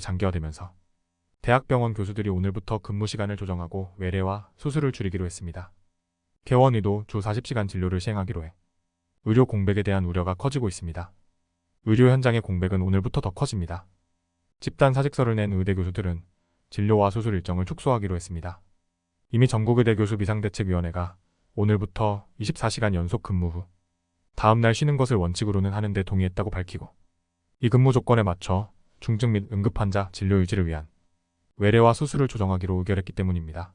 장기화되면서 대학병원 교수들이 오늘부터 근무 시간을 조정하고 외래와 수술을 줄이기로 했습니다. 개원의도 주 40시간 진료를 시행하기로 해 의료 공백에 대한 우려가 커지고 있습니다. 의료 현장의 공백은 오늘부터 더 커집니다. 집단 사직서를 낸 의대 교수들은 진료와 수술 일정을 축소하기로 했습니다. 이미 전국의대 교수 비상대책위원회가 오늘부터 24시간 연속 근무 후 다음날 쉬는 것을 원칙으로는 하는데 동의했다고 밝히고 이 근무 조건에 맞춰 중증 및 응급 환자 진료 유지를 위한 외래와 수술을 조정하기로 의결했기 때문입니다.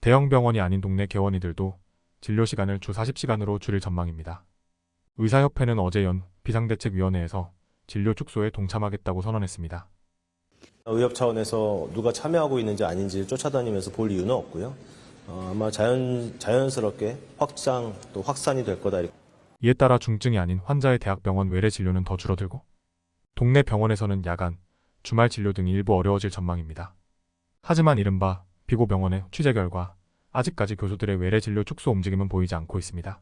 대형 병원이 아닌 동네 개원이들도 진료 시간을 주 40시간으로 줄일 전망입니다. 의사협회는 어제 연 비상대책위원회에서 진료 축소에 동참하겠다고 선언했습니다. 의협 차원에서 누가 참여하고 있는지 아닌지 쫓아다니면서 볼 이유는 없고요. 어, 아마 자연, 자연스럽게 확장 또 확산이 될 거다. 이에 따라 중증이 아닌 환자의 대학병원 외래 진료는 더 줄어들고 동네 병원에서는 야간, 주말 진료 등이 일부 어려워질 전망입니다. 하지만 이른바 비고병원의 취재 결과 아직까지 교수들의 외래 진료 축소 움직임은 보이지 않고 있습니다.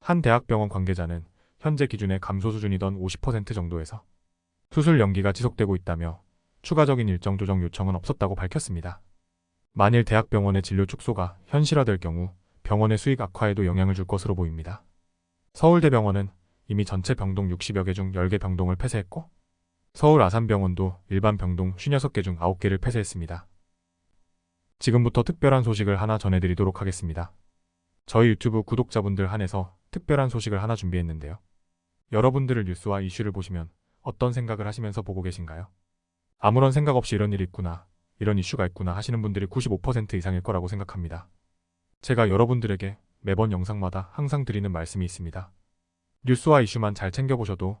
한 대학병원 관계자는 현재 기준의 감소 수준이던 50% 정도에서 수술 연기가 지속되고 있다며 추가적인 일정 조정 요청은 없었다고 밝혔습니다. 만일 대학병원의 진료 축소가 현실화될 경우 병원의 수익 악화에도 영향을 줄 것으로 보입니다. 서울대병원은 이미 전체 병동 60여 개 중 10개 병동을 폐쇄했고 서울 아산병원도 일반 병동 56개 중 9개를 폐쇄했습니다. 지금부터 특별한 소식을 하나 전해드리도록 하겠습니다. 저희 유튜브 구독자분들 한해서 특별한 소식을 하나 준비했는데요. 여러분들을 뉴스와 이슈를 보시면 어떤 생각을 하시면서 보고 계신가요? 아무런 생각 없이 이런 일이 있구나, 이런 이슈가 있구나 하시는 분들이 95% 이상일 거라고 생각합니다. 제가 여러분들에게 매번 영상마다 항상 드리는 말씀이 있습니다. 뉴스와 이슈만 잘 챙겨보셔도